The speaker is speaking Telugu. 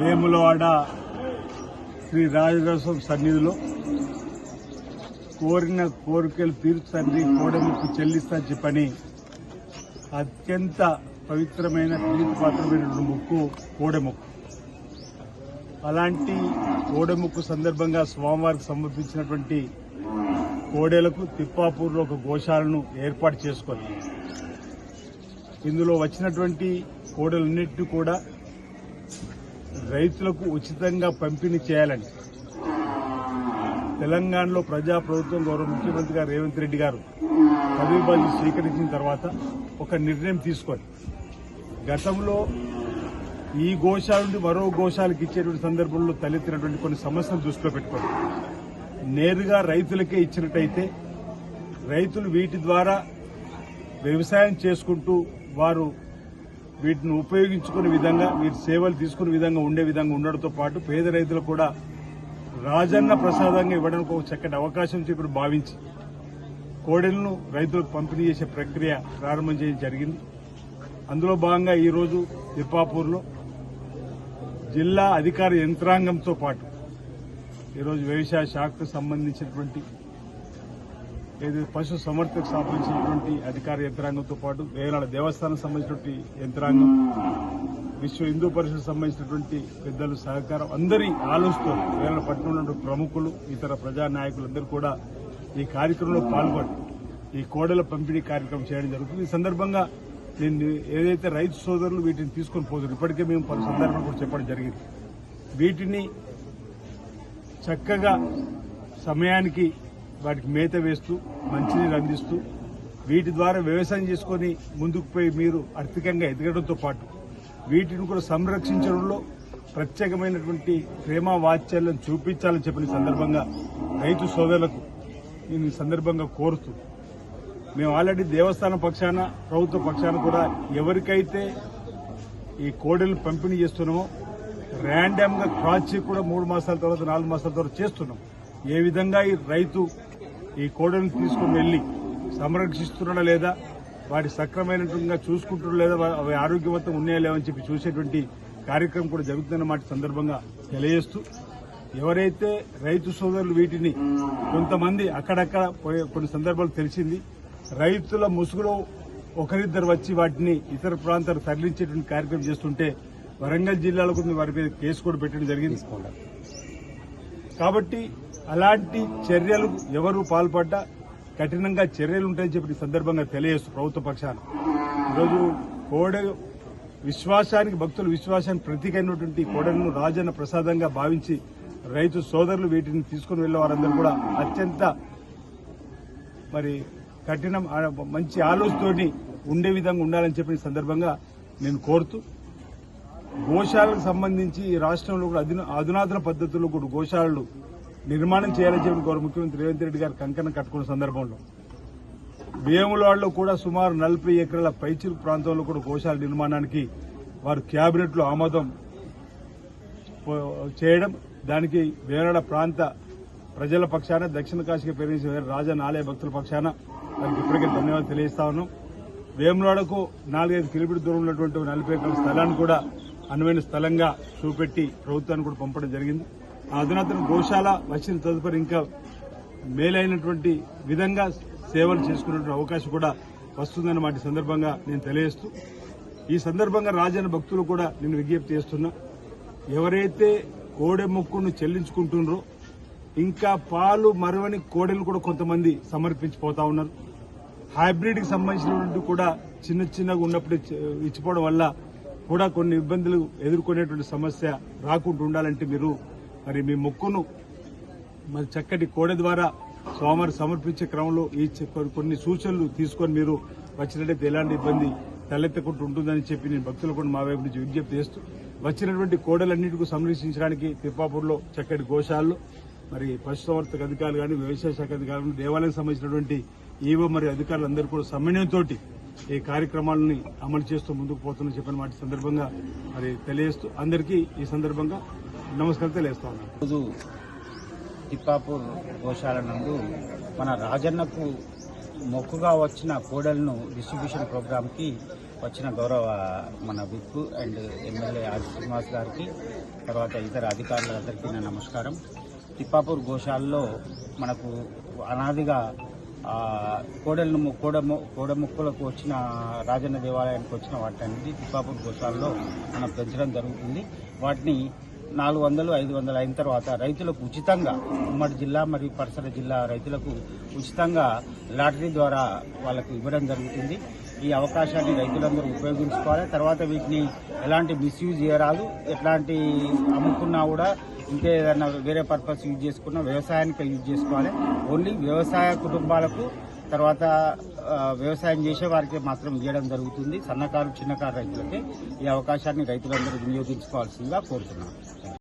వేములవాడ శ్రీ రాజరాజస్వామి సన్నిధిలో కోరిన కోరికలు తీర్చండి కోడముక్కు చెల్లిస్తా చెప్పని అత్యంత పవిత్రమైన ప్రీతిపాత్రమైన ముక్కు కోడెముక్కు. అలాంటి కోడెముక్కు సందర్భంగా స్వామివారికి సమర్పించినటువంటి కోడేలకు తిప్పాపూర్లో ఒక గోశాలను ఏర్పాటు చేసుకొని ఇందులో వచ్చినటువంటి కోడలన్నింటినీ కూడా రైతులకు ఉచితంగా పంపిణీ చేయాలని తెలంగాణలో ప్రజాప్రభుత్వం గౌరవ ముఖ్యమంత్రి గారు రేవంత్ రెడ్డి గారు కబీబాజీ స్వీకరించిన తర్వాత ఒక నిర్ణయం తీసుకొని గతంలో ఈ గోశాల నుండి మరో గోశాలకు ఇచ్చేటువంటి సందర్భంలో తలెత్తినటువంటి కొన్ని సమస్యలు దృష్టిలో పెట్టుకోండి నేరుగా రైతులకే ఇచ్చినట్టయితే రైతులు వీటి ద్వారా వ్యవసాయం చేసుకుంటూ వారు వీటిని ఉపయోగించుకునే విధంగా వీరి సేవలు తీసుకునే విధంగా ఉండే విధంగా ఉండడంతో పాటు పేద రైతులు కూడా రాజన్న ప్రసాదంగా ఇవ్వడానికి ఒక చక్కటి అవకాశం ఇప్పుడు భావించి కోడెలను రైతులకు పంపిణీ చేసే ప్రక్రియ ప్రారంభం చేయడం జరిగింది. అందులో భాగంగా ఈరోజు తిప్పాపూర్లో జిల్లా అధికార యంత్రాంగంతో పాటు ఈరోజు వ్యవసాయ శాఖకు సంబంధించినటువంటి ఏదైతే పశు సమర్థకు సంబంధించినటువంటి అధికార యంత్రాంగంతో పాటు వేలాడ దేవస్థానం సంబంధించినటువంటి యంత్రాంగం విశ్వ హిందూ పరిషత్ సంబంధించినటువంటి పెద్దలు సహకారం అందరి ఆలోచనతో వేలాడ పట్టణంలో ప్రముఖులు ఇతర ప్రజా నాయకులందరూ కూడా ఈ కార్యక్రమంలో పాల్గొని ఈ కోడల పంపిణీ కార్యక్రమం చేయడం జరుగుతుంది. ఈ సందర్భంగా నేను ఏదైతే రైతు సోదరులు వీటిని తీసుకొని పోతున్నారు ఇప్పటికే మేము పలు సందర్భాలు కూడా చెప్పడం జరిగింది. వీటిని చక్కగా సమయానికి వాటికి మేత వేస్తూ మంచినీరు అందిస్తూ వీటి ద్వారా వ్యవసాయం చేసుకొని ముందుకు పోయి మీరు ఆర్థికంగా ఎదగడంతో పాటు వీటిని కూడా సంరక్షించడంలో ప్రత్యేకమైనటువంటి ప్రేమ వాత్సల్యం చూపించాలని చెప్పిన సందర్భంగా రైతు సోదరులకు నేను ఈ సందర్భంగా కోరుతూ మేము ఆల్రెడీ దేవస్థానం పక్షాన ప్రభుత్వ పక్షాన కూడా ఎవరికైతే ఈ కోడెలు పంపిణీ చేస్తున్నామో ర్యాండమ్గా క్రాస్ చెక్ కూడా మూడు మాసాల తర్వాత నాలుగు మాసాల తర్వాత చేస్తున్నాం. ఏ విధంగా ఈ రైతు ఈ కోడెలను తీసుకుని వెళ్ళి సంరక్షిస్తున్నాడా లేదా? వాటి సక్రమైనట్టుగా చూసుకుంటున్నా లేదా? అవి ఆరోగ్యవంతం ఉన్నాయా లేవని చెప్పి చూసేటువంటి కార్యక్రమం కూడా జరుగుతున్నమాట సందర్భంగా తెలియజేస్తూ. ఎవరైతే రైతు సోదరులు వీటిని కొంతమంది అక్కడక్కడ కొన్ని సందర్భాలు తెలిసింది రైతుల ముసుగులో ఒకరిద్దరు వచ్చి వాటిని ఇతర ప్రాంతాలకు తరలించేటువంటి కార్యక్రమం చేస్తుంటే వరంగల్ జిల్లాలో కొన్ని వారి మీద కేసు కూడా పెట్టడం జరిగింది. కాబట్టి అలాంటి చర్యలు ఎవరు పాల్పడ్డా కఠినంగా చర్యలు ఉంటాయని చెప్పి ఈ సందర్భంగా తెలియజేస్తూ ప్రభుత్వ పక్షాన. ఈరోజు కోడ విశ్వాసానికి భక్తుల విశ్వాసానికి ప్రతీకైనటువంటి కోడలను రాజన్న ప్రసాదంగా భావించి రైతు సోదరులు వీటిని తీసుకుని వెళ్ళేవారందరూ కూడా అత్యంత మరి కఠినం మంచి ఆలోచనతోని ఉండే విధంగా ఉండాలని చెప్పిన సందర్భంగా నేను కోరుతూ గోశాలకు సంబంధించి ఈ రాష్ట్రంలో కూడా అధునాతన పద్ధతుల్లో కూడా గోశాలలు నిర్మాణం చేయాలని చెప్పిన గౌరవ ముఖ్యమంత్రి రేవంత్ రెడ్డి గారు కంకణం కట్టుకున్న సందర్భంలో. వేములవాడలో కూడా సుమారు నలభై ఎకరాల పైచిరు ప్రాంతంలో కూడా గోశాల నిర్మాణానికి వారు కేబినెట్లో ఆమోదం చేయడం దానికి వేలాడ ప్రాంత ప్రజల పక్షాన దక్షిణ కాశీకి పేరు రాజా ఆలయ భక్తుల పక్షాన దానికి ఇప్పటికే ధన్యవాదాలు తెలియజేస్తా ఉన్నాం. వేములవాడకు నాలుగైదు కిలోమీటర్ దూరం ఉన్నటువంటి నలభై ఎకరాల స్థలాన్ని కూడా అనువైన స్థలంగా చూపెట్టి ప్రభుత్వానికి కూడా పంపడం జరిగింది. ఆ అధునాతన గోశాల వచ్చిన తదుపరి ఇంకా మేలైనటువంటి విధంగా సేవలు చేసుకునే అవకాశం కూడా వస్తుందని వాటి సందర్భంగా నేను తెలియజేస్తూ ఈ సందర్భంగా రాజన్న భక్తులు కూడా నేను విజ్ఞప్తి చేస్తున్నా. ఎవరైతే కోడె మొక్కును చెల్లించుకుంటున్నారో ఇంకా పాలు మరవని కోడెలు కూడా కొంతమంది సమర్పించిపోతా ఉన్నారు. హైబ్రిడ్కి సంబంధించినటువంటి కూడా చిన్న చిన్నగా ఉన్నప్పుడు ఇచ్చిపోవడం వల్ల కూడా కొన్ని ఇబ్బందులు ఎదుర్కొనేటువంటి సమస్య రాకుండా ఉండాలంటే మీరు మరి మీ మొక్కును మరి చక్కటి కోడ ద్వారా స్వామివారి సమర్పించే క్రమంలో ఈ కొన్ని- కొన్ని సూచనలు తీసుకొని మీరు వచ్చినట్లయితే ఎలాంటి ఇబ్బంది తలెత్తకుండా ఉంటుందని చెప్పి నేను భక్తులు కూడా మా వైపు నుంచి విజ్ఞప్తి చేస్తూ వచ్చినటువంటి కోడలన్నింటికి సంరక్షించడానికి తిప్పాపూర్లో చక్కటి గోశాలలో మరి పశుసంవర్ధక అధికారులు కానీ వ్యవసాయ శాఖ అధికారులు దేవాలయం సంబంధించినటువంటి ఈవో మరియు అధికారులందరూ కూడా సమన్వయంతో ఈ కార్యక్రమాలని అమలు చేస్తూ ముందుకు పోతున్న చెప్పిన వాటి సందర్భంగా మరి తెలియజేస్తూ అందరికీ ఈ సందర్భంగా నమస్కారం తెలియజేస్తా రోజు తిప్పాపూర్ గోశాల నందు మన రాజన్నకు మొక్కుగా వచ్చిన కోడలను డిస్ట్రిబ్యూషన్ ప్రోగ్రాంకి వచ్చిన గౌరవ మన విప్ అండ్ ఎమ్మెల్యే ఆది శ్రీనివాస్ గారికి తర్వాత ఇతర అధికారులందరికీ నా నమస్కారం. తిప్పాపూర్ గోశాలలో మనకు అనాదిగా కోడెలను ము- కోడము కోడముక్కులకు వచ్చిన రాజన్న దేవాలయానికి వచ్చిన వాటన్నిటి తిప్పాపూర్ గోశాలలో మనం పెంచడం జరుగుతుంది. వాటిని నాలుగు వందలు ఐదు వందలు అయిన తర్వాత రైతులకు ఉచితంగా ఉమ్మడి జిల్లా మరియు పరిసర జిల్లా రైతులకు ఉచితంగా లాటరీ ద్వారా వాళ్ళకు ఇవ్వడం జరుగుతుంది. ఈ అవకాశాన్ని రైతులందరూ ఉపయోగించుకోవాలి. తర్వాత వీటిని ఎలాంటి మిస్యూజ్ చేయరాదు. ఎట్లాంటి అమ్ముకున్నా కూడా ఇంకా ఏదైనా వేరే పర్పస్ యూజ్ చేసుకున్నా వ్యవసాయానికి యూజ్ చేసుకోవాలి. ఓన్లీ వ్యవసాయ కుటుంబాలకు తర్వాత వ్యవసాయం చేసే వారికి మాత్రం ఇవ్వడం జరుగుతుంది. సన్నకారు చిన్నకారు రైతులకి ఈ అవకాశాన్ని రైతులందరూ వినియోగించుకోవాల్సిందిగా కోరుతున్నాను